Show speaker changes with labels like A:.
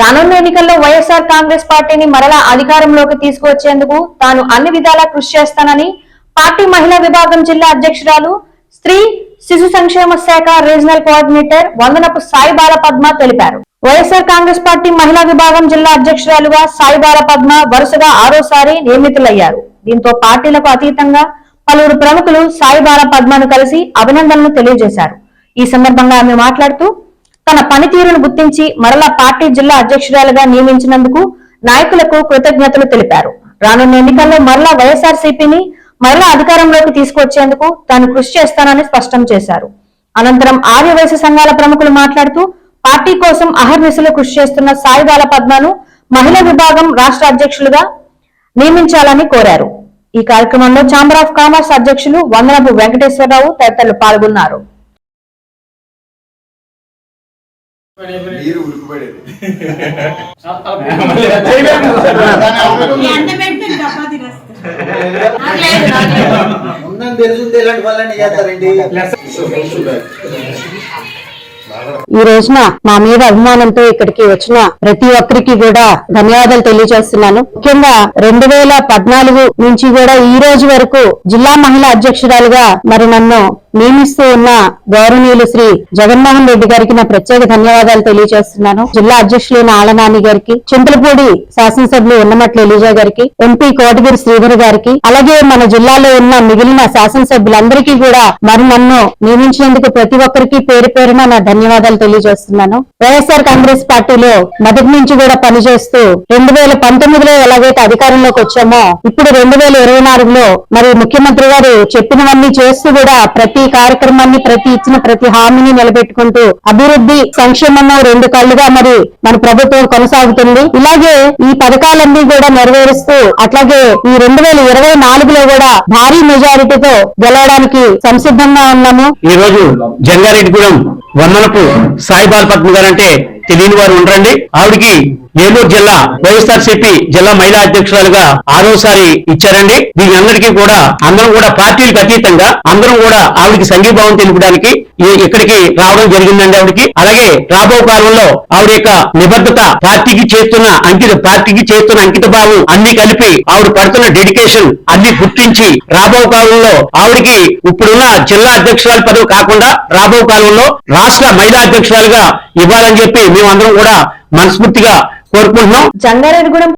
A: రానున్న ఎన్నికల్లో వైఎస్ఆర్ కాంగ్రెస్ పార్టీని మరలా అధికారంలోకి తీసుకువచ్చేందుకు తాను అన్ని విధాలా కృషి చేస్తానని పార్టీ మహిళా విభాగం జిల్లా అధ్యక్షురాలు స్త్రీ శిశు సంక్షేమ శాఖ రీజనల్ కోఆర్డినేటర్ వందనపు సాయి బాల పద్మ తెలిపారు. వైఎస్ఆర్ కాంగ్రెస్ పార్టీ మహిళా విభాగం జిల్లా అధ్యక్షురాలుగా సాయి బాల పద్మ వరుసగా ఆరోసారి నియమితులయ్యారు. దీంతో పార్టీలకు అతీతంగా పలువురు ప్రముఖులు సాయి బాల పద్మను కలిసి అభినందనలు తెలియజేశారు. ఈ సందర్భంగా ఆమె మాట్లాడుతూ తన పనితీరును గుర్తించి మరలా పార్టీ జిల్లా అధ్యక్షురాలుగా నియమించినందుకు నాయకులకు కృతజ్ఞతలు తెలిపారు. రానున్న ఎన్నికల్లో మరలా వైఎస్ఆర్సీపీని మరలా అధికారంలోకి తీసుకొచ్చేందుకు తాను కృషి చేస్తానని స్పష్టం చేశారు. అనంతరం ఆర్యవైశ్య సంఘాల ప్రముఖులు మాట్లాడుతూ పార్టీ కోసం అహర్నిశలు కృషి చేస్తున్న సాయిబాల పద్మను మహిళా విభాగం రాష్ట్ర అధ్యక్షులుగా నియమించాలని కోరారు. ఈ కార్యక్రమంలో ఛాంబర్ ఆఫ్ కామర్స్ అధ్యక్షులు వందనపు వెంకటేశ్వరరావు తదితరులు పాల్గొన్నారు.
B: నీరు ఉడుకుపడేది
C: తెలుసుంది ఇలాంటి వాళ్ళని చేస్తారండి?
D: ఈ రోజున మా మీద అభిమానంతో ఇక్కడికి వచ్చిన ప్రతి ఒక్కరికి కూడా ధన్యవాదాలు తెలియజేస్తున్నాను. ముఖ్యంగా రెండు వేల పద్నాలుగు నుంచి కూడా ఈ రోజు వరకు జిల్లా మహిళా అధ్యక్షురాలుగా మరి నన్ను నియమిస్తూ ఉన్న గౌరవనీయులు శ్రీ జగన్మోహన్ రెడ్డి గారికి నా ప్రత్యేక ధన్యవాదాలు తెలియజేస్తున్నాను. జిల్లా అధ్యక్షులైన ఆలనాని గారికి చింతలపూడి శాసనసభ్యులు ఉన్నమట్ల ఎలిజా గారికి ఎంపీ కోటగిరి శ్రీధర్ గారికి అలాగే మన జిల్లాలో ఉన్న మిగిలిన శాసనసభ్యులందరికీ కూడా మరి నన్ను నియమించినందుకు ప్రతి ఒక్కరికి పేరు పేరున నా ధన్యవాదాలు తెలియజేస్తున్నాను. వైఎస్ఆర్ కాంగ్రెస్ పార్టీలో మొదటి నుంచి కూడా పనిచేస్తూ రెండు వేల పంతొమ్మిదిలో ఎలాగైతే అధికారంలోకి వచ్చామో ఇప్పుడు రెండు వేల ఇరవై నాలుగులో మరి ముఖ్యమంత్రి గారు చెప్పినవన్నీ చేస్తూ కూడా ప్రతి కార్యక్రమాన్ని ప్రతి ఇచ్చిన ప్రతి హామీని నిలబెట్టుకుంటూ అభివృద్ధి సంక్షేమం రెండు కళ్ళుగా మరి మన ప్రభుత్వం కొనసాగుతుంది. ఇలాగే ఈ పథకాలన్నీ కూడా నెరవేరుస్తూ అట్లాగే ఈ రెండు వేల ఇరవై నాలుగులో కూడా భారీ మెజారిటీతో గెలవడానికి సంసిద్ధంగా ఉన్నాము.
E: ఈ రోజు జంగారెడ్డిగూడెం వందనపు సాయిబాల్ పద్మ గారు అంటే తెలియని వారు ఉండరండి. ఆవిడికి ఏలూరు జిల్లా వైఎస్ఆర్ సిపి జిల్లా మహిళా అధ్యక్షురాలుగా ఆరోసారి ఇచ్చారండి. దీని అందరికీ కూడా అందరం కూడా పార్టీలకు అతీతంగా అందరం కూడా ఆవిడకి సంఘీభావం తెలుపడానికి ఇక్కడికి రావడం జరిగిందండి ఆవిడకి. అలాగే రాబో కాలంలో ఆవిడ యొక్క నిబద్ధత పార్టీకి చేస్తున్న అంకిత పార్టీకి చేస్తున్న అంకిత భావం అన్ని కలిపి ఆవిడ పడుతున్న డెడికేషన్ అన్ని గుర్తించి రాబో కాలంలో ఆవిడకి ఇప్పుడున్న జిల్లా అధ్యక్షురాలు పదవి కాకుండా రాబో కాలంలో రాష్ట్ర మహిళా అధ్యక్షురాలుగా ఇవ్వాలని చెప్పి మేమందరం కూడా మనస్ఫూర్తిగా కోరుకుంటున్నాం.
A: జంగారెడ్డిగూడెం